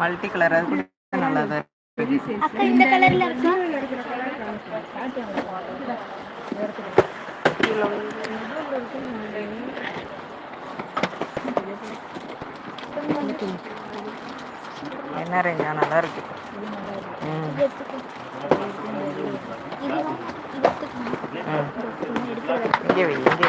Multi colour அது கூட நல்லா தான் அக்கா இந்த கலர்ல இருக்கா? என்ன ரேஞ்சா நல்லா இருக்கு. ம். இது இங்கே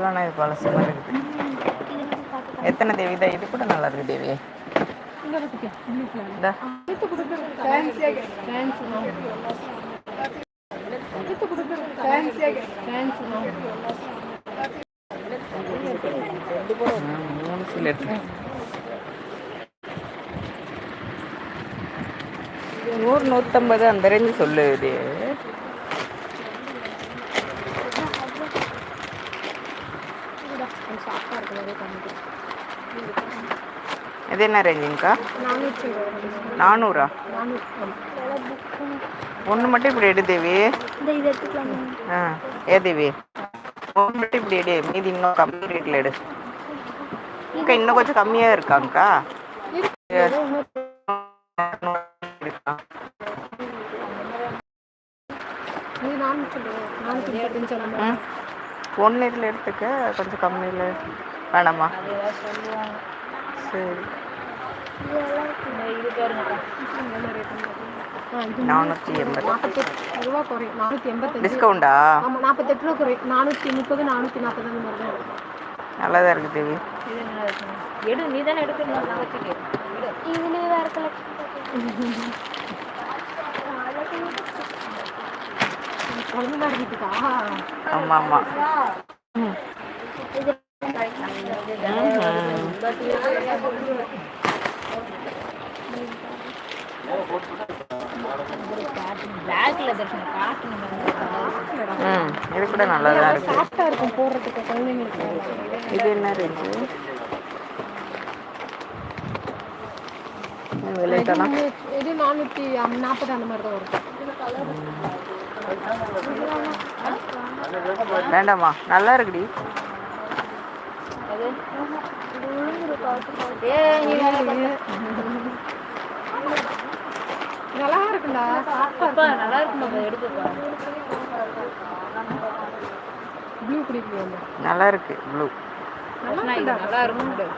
இங்கே இது பழசு மாதிரி இருக்குது எத்தனை தேவி தான் இது கூட நல்லா இருக்கு? தேவி மூணு சில எடுத்து நூறு நூற்றம்பது அந்த ரேஞ்சு சொல்லு இது இது என்ன ரேஞ்சுங்கக்கா நானூறா? ஒன்று மட்டும் இப்படி எடு தேவி. ஆ ஏ தேவி. ஒன்று மட்டும் இப்படி எடு. மீதி இன்னும் கம்மி ரேட்டில் எடு. அக்கா இன்னும் கொஞ்சம் கம்மியாக இருக்காங்கக்கா. ம். ஒன்று இதில் எடுத்துக்க கொஞ்சம் கம்மியில் வேணாமா சரி. நானூற்றி எண்பது. நாற்பத்தெட்டு ரூபா குறையும் நானூற்றி எண்பத்தஞ்சு. டிஸ்கவுண்டா? ஆமாம் நாற்பத்தெட்டு ரூபா குறையும் நானூற்றி முப்பது நானூற்றி நாற்பது அந்த மாதிரி தான் நல்லா தான் இருக்குது தேவி. எடு நீ தானே எடுக்கணும். இதுலயே வேற கலெக்ஷன் குழந்தை இருக்கா ஆமாம் ஆமாம் ம் பிளாக்ல தர்ஷனம் காட்டணும் ம் இது கூட நல்லா தான் இருக்கும் போடுறதுக்கு குழந்தைங்களுக்கு இது என்ன ரேஞ்சு விலை தானா இது- இது நானூற்றி நாற்பது அந்த மாதிரி தான் வரும். வேண்டாமா நல்லா இருக்குடி. நல்லா இருக்குண்டா நல்லா ப்ளூ பிடிக்கலையா நல்லா இருக்கு ப்ளூ நல்லா இருக்கும்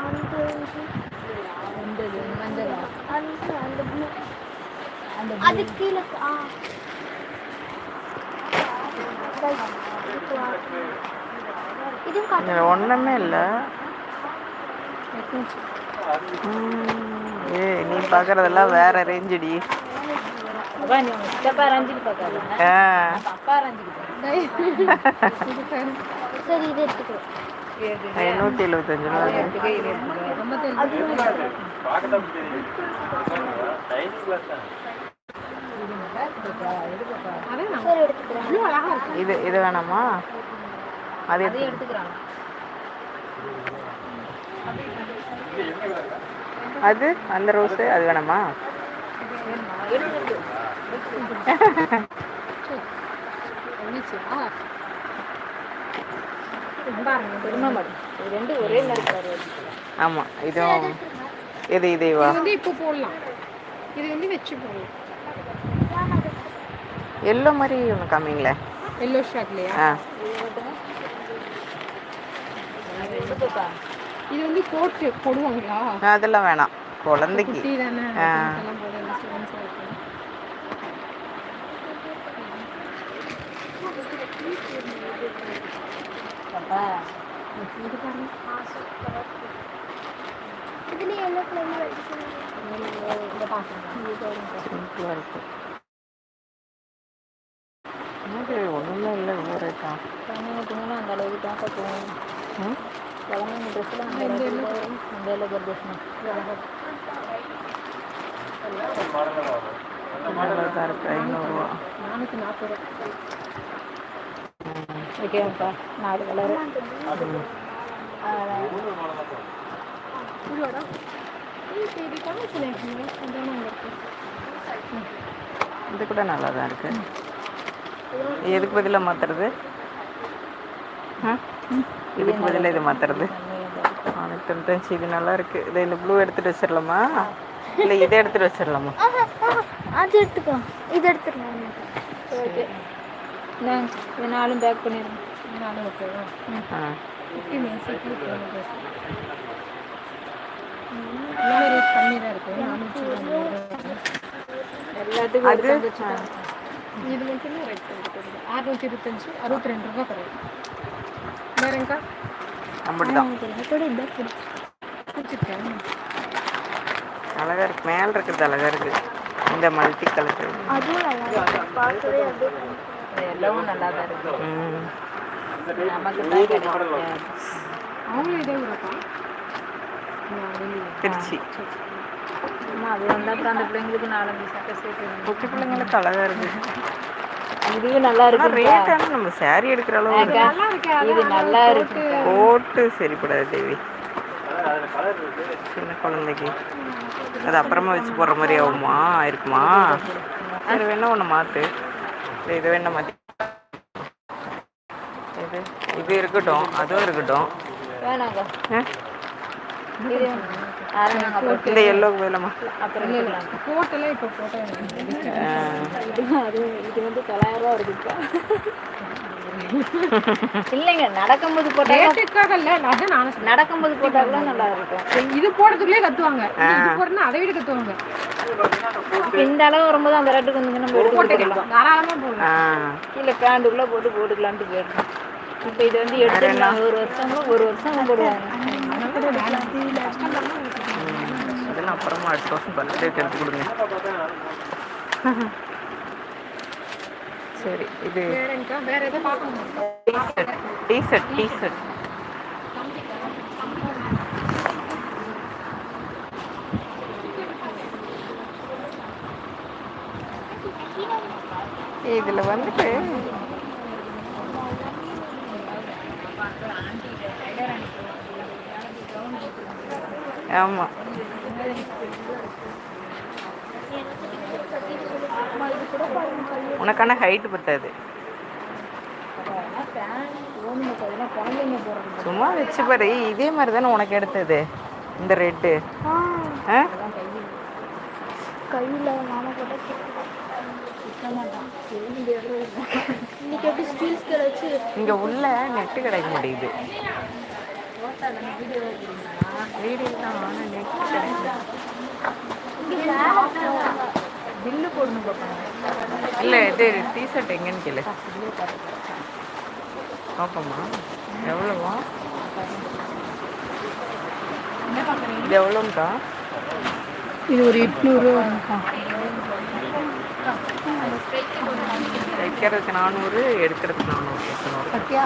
அந்த மஞ்சள் அந்த அந்த blue. அது கீழே ஆ. இதுவும் ஒன்றுமே இல்லை. ஏ நீ பார்க்குறதெல்லாம் வேற ரேஞ்சுடி அப்பா நீ உங்க இது இது வேணாமா? அது எடுத்துக்கிறாங்க அது அந்த ரோஸு அது வேணாமா? ஆமாம் இதுவும் இது இதுவா இது வந்து இப்போ போடலாம். இது வந்து வச்சு போடலாம். எல்லோ மாதிரி ஒன்று காமிங்களே. எல்லோ ஷர்ட்லையா ஆ. இது வந்து கோட் போடுவாங்களா? அதெல்லாம் வேணாம். குழந்தைக்கு. குட்டி தானே? ஆ. எல்லாம் போட இந்த stones ஆ என்னது? ஒன்றுமே இல்லை ரேட்டா குழந்தைங்க துணினா அந்த அளவுக்கு தான் போகும் ம்? குழந்தைங்க ட்ரெஸ்லாம் அந்த தான் அந்த தான் இருக்கு ஐநூறுரூவா நானூற்றி நாற்பது ஓகேப்பா நாலு கலரு இது கூட நல்லா தான் இருக்கு. எதுக்கு பதிலாக மாத்துறது? ஆ? இதுக்கு பதிலாக இது மாத்துறது? நானூற்றி தொண்ணூத்தஞ்சு இது நல்லா இருக்கு. இதை இந்த ப்ளூ எடுத்துட்டு வச்சிடலாமா? இல்லை இதை எடுத்துட்டு வச்சிடலாமா? அது எடுத்துக்கோ. இது எடுத்துக்கலாம் ஓகே நான் இது நாலும் பேக் ஓகேவா ஆ. நானூற்றி எல்லாத்துக்கும் அது. இது மட்டுமே ரேட் கொடுக்குறது அறுநூற்றி இருபத்தஞ்சு அறுபத்தி ரெண்டு ரூபா இந்த பிடிச்சிருக்கேன் அழகா இருக்கு மேல இருக்கிறது அழகா இருக்கு இந்த மல்டி கலர். அதுவும் நல்லா தான் இருக்கு ம். நமக்கு திருச்சி. ஆமாம் அது வந்தால் அப்புறம் அந்த பிள்ளைங்களுக்கு நாலஞ்சு சட்டை சேர்த்து குட்டி பிள்ளைங்களுக்கு அழகா இருக்கு. இதுவும் நல்லா இருக்கு ரேட் ஆனால் நம்ம saree எடுக்கிற அளவு இது நல்லா இருக்கு. போட்டு சரிப்படாது தேவி. சின்ன குழந்தைக்கு. அது அப்புறமா வச்சு போடுற மாதிரி ஆகுமா? இருக்குமா? சரி வேணா ஒன்று மாற்று இது வேணா மாற்றி இது இது இருக்கட்டும். அதுவும் இருக்கட்டும் வேணாங்க ஆ? இது ஆரம்பிங்க அப்புறம் இந்த எல்லோக்கு வேலாமா அப்புறம். ஃபோட்டோலாம் இப்போ இது அது இது வந்து தொள்ளாயிரம் ரூபா வருது இப்போ. இல்லைங்க நடக்கும்போது போட்டால் ரேட்டுக்காக இல்லை அதான் நானும் நடக்கும்போது போட்டால் நல்லா இருக்கும். இது போடுறதுக்குள்ளே கத்துவாங்க. இது போடுறதுனா அதை விட கத்துவாங்க. இப்போ இந்த அளவு வரும்போது அந்த ரேட்டுக்கு வந்து நம்ம எடுத்து போட்டுக்கலாம் தாராளமாக போடலாம். கீழே பேண்டுக்குள்ளே போட்டு போட்டுக்கலான்ட்டு போயிடணும் இப்போ இது வந்து எடுத்துக்கலாம் ஒரு வருஷங்களும் ஒரு வருஷம் போடுவாங்க. அதெல்லாம் அப்புறமா அடுத்த வருஷம் பர்த்டேக்கு எடுத்து கொடுங்க. சரி இது டீசர்ட் டீசர்ட் டீஷர்ட் டீஷர்ட் இதில் வந்துட்டு ஆமாம் உனக்கான ஹைட் பத்தாது. சும்மா வச்சு பாரு. இதே மாதிரி தானே உனக்கு எடுத்தது. இந்த ரெட்டு கையில் மாமா இங்கே உள்ள நெட்டு கிடைக்க முடியுது வீடியோ தான் ஆனால் நெட் பில்லு போடணும் பார்ப்பாங்க இல்லை இது டிஷர்ட் கேளு. எவ்வளோவா? இது எவ்வளோங்கக்கா இது ஒரு எட்நூறு வரும்க்கா வைக்கிறதுக்கு நானூறு எடுக்கிறதுக்கு நானூறு எட்நூறு. பத்தியா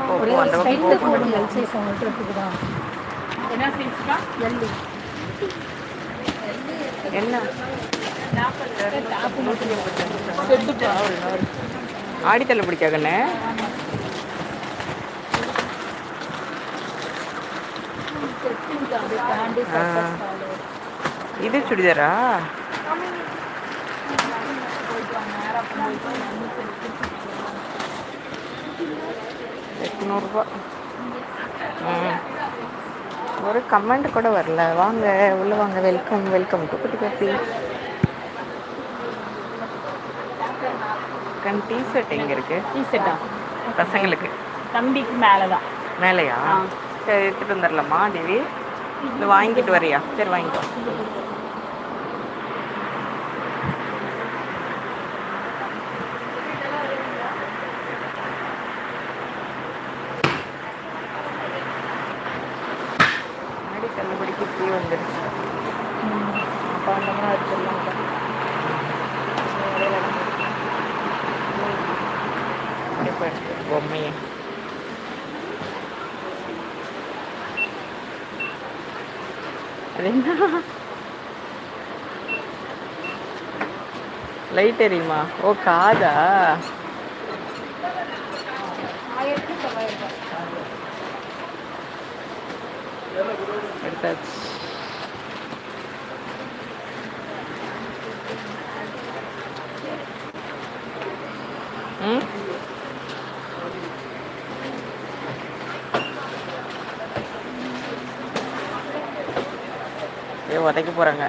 போ, போ, அந்த பக்கம் போ, போ. எல் சைஸ் அவங்கள்ட்ட எடுத்துக்கிதான் என்ன சைஸ்க்கா எல்லு என்ன? ஆடி தள்ளுபடிக்கா கண்ணே பேண்டு ஆ. இது சுடிதாரா? எட்நூறுபா. ம் ஒரு கமெண்ட் கூட வரல. வாங்க உள்ள வாங்க. வெல்கம் வெல்கம் டு குட்டி பேப்பி கண் டிஷர்ட் எங்கே இருக்கு? டீஷர்ட்டா பசங்களுக்கு. தம்பிக்கு மேலே தான் மேலையா சரி எடுத்துட்டு வந்துடலாமா தேவி? இது வாங்கிட்டு வரியா? சரி வாங்கிக்கோ வந்துருச்சு அப்போ வந்தோம்னா இப்போ பொம்மையை. அது என்ன? லைட் எரியுமா? ஓ காதா? எடுத்தாச்சு. உதைக்க போகிறாங்க